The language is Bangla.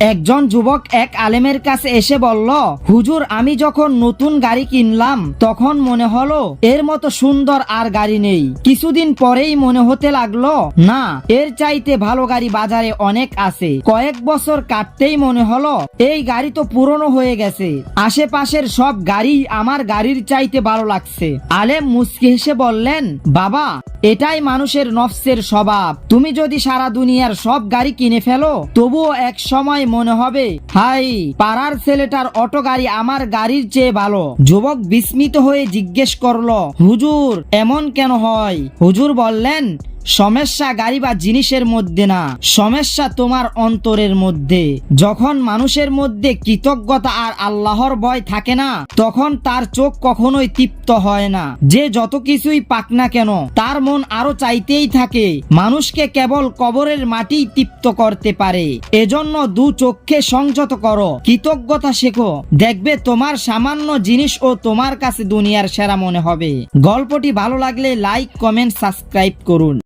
একজন যুবক এক আলেমের কাছে এসে বলল, হুজুর, আমি যখন নতুন গাড়ি কিনলাম, তখন মনে হলো এর মতো সুন্দর আর গাড়ি নেই। কিছুদিন পরেই মনে হতে লাগল, না, এর চাইতে ভালো গাড়ি বাজারে অনেক আছে। কয়েক বছর কাটতেই মনে হলো, এই গাড়ি তো পুরনো হয়ে গেছে। আশেপাশের সব গাড়ি আমার গাড়ির চাইতে ভালো লাগছে। আলেম মুসকি হেসে বললেন, বাবা, এটাই মানুষের নফসের স্বভাব। তুমি যদি সারা দুনিয়ার সব গাড়ি কিনে ফেলো, তবুও এক সময় মনে হবে? হাই, পাড়ার ছেলেটার অটো গাড়ি আমার গাড়ির চেয়ে ভালো। যুবক বিস্মিত হয়ে জিজ্ঞেস করল, হুজুর, এমন কেন হয়? হুজুর বললেন সমস্যা গাড়ি বা জিনিসের মধ্যে না। সমস্যা তোমার অন্তরের মধ্যে। যখন মানুষের মধ্যে কৃতজ্ঞতা আর আল্লাহর ভয় থাকে না, তখন তার চোখ কখনোই তৃপ্ত হয় না। যে যত কিছুই পাক না কেন, তার মন আরও চাইতেই থাকে। মানুষকে কেবল কবরের মাটি তৃপ্ত করতে পারে। এজন্য দু চোখকে সংযত করো, কৃতজ্ঞতা শেখো। দেখবে তোমার সামান্য জিনিস ও তোমার কাছে দুনিয়ার সেরা মনে হবে। গল্পটি ভালো লাগলে লাইক, কমেন্ট, সাবস্ক্রাইব করুন।